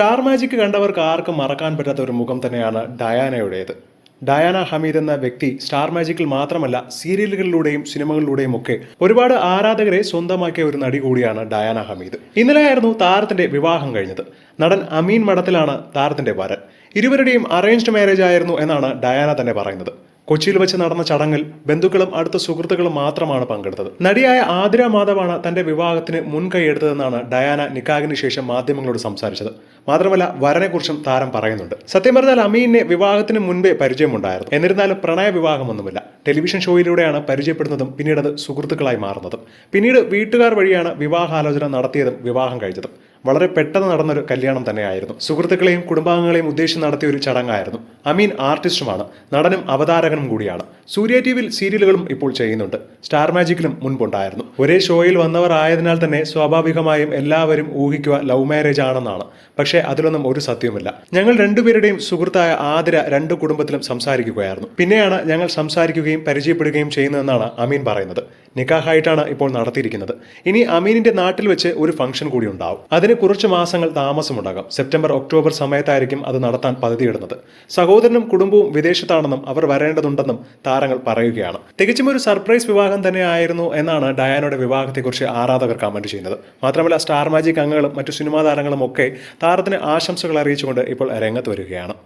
Star magic കണ്ടവർക്ക് ആർക്കും മറക്കാൻ പറ്റാത്ത ഒരു മുഖം തന്നെയാണ് ഡയാനയുടേത്. ഡയാന ഹമീദ് എന്ന വ്യക്തി സ്റ്റാർ മാജിക്കിൽ മാത്രമല്ല സീരിയലുകളിലൂടെയും സിനിമകളിലൂടെയും ഒക്കെ ഒരുപാട് ആരാധകരെ സ്വന്തമാക്കിയ ഒരു നടി കൂടിയാണ് ഡയാന ഹമീദ്. ഇന്നലെയായിരുന്നു താരത്തിന്റെ വിവാഹം കഴിഞ്ഞത്. നടൻ അമീൻ മഠത്തിലാണ് താരത്തിന്റെ വരൻ. ഇരുവരുടെയും അറേഞ്ച്ഡ് മാരേജ് ആയിരുന്നു എന്നാണ് ഡയാന തന്നെ പറയുന്നത്. കൊച്ചിയിൽ വെച്ച് നടന്ന ചടങ്ങിൽ ബന്ധുക്കളും അടുത്ത സുഹൃത്തുക്കളും മാത്രമാണ് പങ്കെടുത്തത്. നടിയായ ആതിര മാധവാണ് തന്റെ വിവാഹത്തിന് മുൻകൈയെടുത്തതെന്നാണ് ഡയാന നിക്കാഗിന് ശേഷം മാധ്യമങ്ങളോട് സംസാരിച്ചത്. മാത്രമല്ല വരനെക്കുറിച്ചും താരം പറയുന്നുണ്ട്. സത്യം പറഞ്ഞാൽ അമീനെ വിവാഹത്തിന് മുൻപേ പരിചയമുണ്ടായിരുന്നു. എന്നിരുന്നാലും പ്രണയ വിവാഹമൊന്നുമില്ല. ടെലിവിഷൻ ഷോയിലൂടെയാണ് പരിചയപ്പെടുന്നതും പിന്നീട് അത് സുഹൃത്തുക്കളായി മാറുന്നതും. പിന്നീട് വീട്ടുകാർ വഴിയാണ് വിവാഹാലോചന നടത്തിയതും വിവാഹം കഴിച്ചതും. വളരെ പെട്ടെന്ന് നടന്നൊരു കല്യാണം തന്നെയായിരുന്നു. സുഹൃത്തുക്കളെയും കുടുംബാംഗങ്ങളെയും ഉദ്ദേശിച്ച് നടത്തിയ ഒരു ചടങ്ങായിരുന്നു. അമീൻ ആർട്ടിസ്റ്റുമാണ്. നടനും അവതാരകനും കൂടിയാണ്. സൂര്യ ടി വിയിൽ സീരിയലുകളും ഇപ്പോൾ ചെയ്യുന്നുണ്ട്. സ്റ്റാർ മാജിക്കിലും മുൻപുണ്ടായിരുന്നു. ഒരേ ഷോയിൽ വന്നവർ ആയതിനാൽ തന്നെ സ്വാഭാവികമായും എല്ലാവരും ഊഹിക്കുക ലവ് മാരേജ് ആണെന്നാണ്. പക്ഷേ അതിലൊന്നും ഒരു സത്യവുമില്ല. ഞങ്ങൾ രണ്ടുപേരുടെയും സുഹൃത്തായ ആതിര രണ്ട് കുടുംബത്തിലും സംസാരിക്കുകയായിരുന്നു. പിന്നെയാണ് ഞങ്ങൾ സംസാരിക്കുകയും പരിചയപ്പെടുകയും ചെയ്യുന്നതെന്നാണ് അമീൻ പറയുന്നത്. നിക്കാഹായിട്ടാണ് ഇപ്പോൾ നടത്തിയിരിക്കുന്നത്. ഇനി അമീനിന്റെ നാട്ടിൽ വെച്ച് ഒരു ഫംഗ്ഷൻ കൂടി ഉണ്ടാവും. അതിന് കുറച്ച് മാസങ്ങൾ താമസമുണ്ടാകാം. സെപ്റ്റംബർ ഒക്ടോബർ സമയത്തായിരിക്കും അത് നടത്താൻ പദ്ധതിയിടുന്നത്. സഹോദരനും കുടുംബവും വിദേശത്താണെന്നും അവർ വരേണ്ടതുണ്ടെന്നും താരങ്ങൾ പറയുകയാണ്. തികച്ചും ഒരു സർപ്രൈസ് വിവാഹം തന്നെയായിരുന്നു എന്നാണ് ഡയാനോയുടെ വിവാഹത്തെക്കുറിച്ച് ആരാധകർ കമന്റ് ചെയ്യുന്നത്. മാത്രമല്ല സ്റ്റാർ മാജിക് അംഗങ്ങളും മറ്റു സിനിമാ താരങ്ങളും ഒക്കെ താരത്തിന് ആശംസകൾ അറിയിച്ചുകൊണ്ട് ഇപ്പോൾ രംഗത്ത് വരികയാണ്.